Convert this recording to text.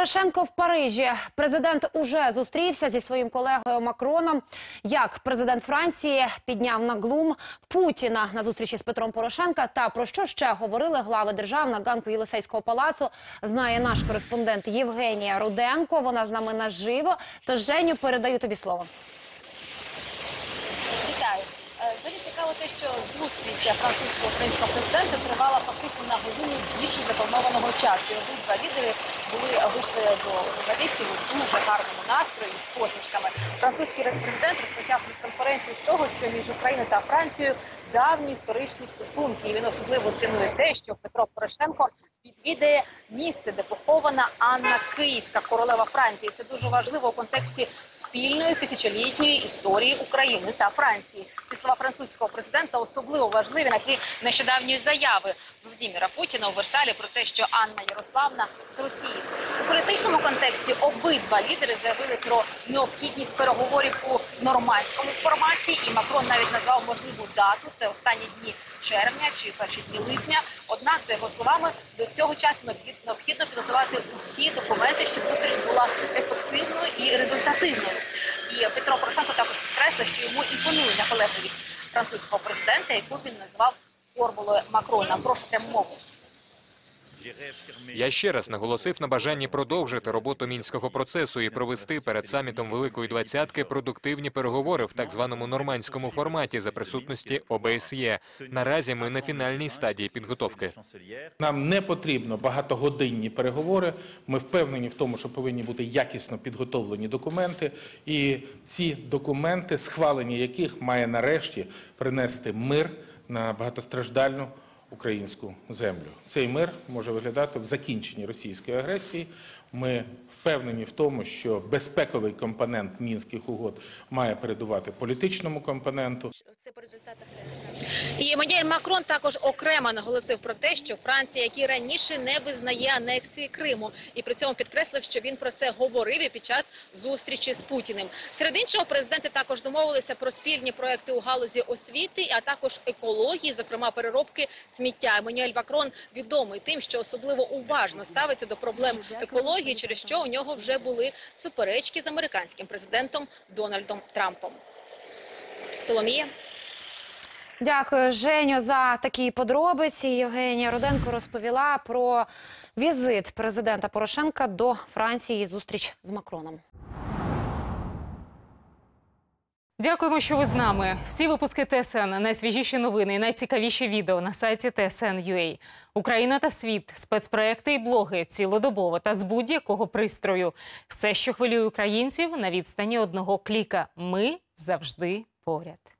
Порошенко в Парижі. Президент уже зустрівся зі своїм колегою Макроном. Як президент Франції підняв на глум Путіна на зустрічі з Петром Порошенка. Та про що ще говорили глави держав на ганку Єлисейського палацу, знає наш кореспондент Євгенія Руденко. Вона з нами наживо. Тож Женю передаю тобі слово. Вітаю. Е, Дуже цікаво те, що зустріч французького українського президента тривала фактично на більше запланованого часу. Обидва лідери були вийшли до журналістів у дуже гарному настрої з посмішками. Французький президент розпочав прес-конференцію з того, що між Україною та Францією давні історичні стосунки. І він особливо цінує те, що Петро Порошенко відвідає місце, де похована Анна Київська, королева Франції. Це дуже важливо у контексті спільної тисячолітньої історії України та Франції. Ці слова французького президента особливо важливі на тлі нещодавньої заяви Володимира Путіна у Версалі про те, що Анна Ярославна з Росії у політичному контексті обидва лідери заявили про необхідність переговорів у нормандському форматі, і Макрон навіть назвав можливу дату. Це останні дні червня чи перші дні липня. Однак, за його словами, до цього часу необхідно підготувати усі документи, щоб зустріч була ефективною і результативною. І Петро Порошенко також підкреслив, що йому імпонує наполегливість французького президента, яку він назвав формулою Макрона. Прошу пряму мову. Я ще раз наголосив на бажанні продовжити роботу мінського процесу і провести перед самітом Великої двадцятки продуктивні переговори в так званому нормандському форматі за присутності ОБСЄ. Наразі ми на фінальній стадії підготовки. Нам не потрібно багатогодинні переговори. Ми впевнені в тому, що повинні бути якісно підготовлені документи, і ці документи, схвалення яких має нарешті принести мир на багатостраждальну українську землю. Цей мир може виглядати в закінченні російської агресії. Ми впевнені в тому, що безпековий компонент мінських угод має передувати політичному компоненту. І Еммануель Макрон також окремо наголосив про те, що Франція, як раніше, не визнає анексії Криму, і при цьому підкреслив, що він про це говорив і під час зустрічі з Путіним. Серед іншого, президенти також домовилися про спільні проекти у галузі освіти, а також екології, зокрема переробки сміття. Еммануель Макрон відомий тим, що особливо уважно ставиться до проблем екології, через що у нього вже були суперечки з американським президентом Дональдом Трампом. Соломія. Дякую, Женю, за такі подробиці. Євгенія Руденко розповіла про візит президента Порошенка до Франції і зустріч з Макроном. Дякуємо, що ви з нами. Всі випуски ТСН, найсвіжіші новини і найцікавіші відео на сайті TSN.ua. Україна та світ, спецпроекти і блоги цілодобово та з будь-якого пристрою. Все, що хвилює українців, на відстані одного кліка. Ми завжди поряд.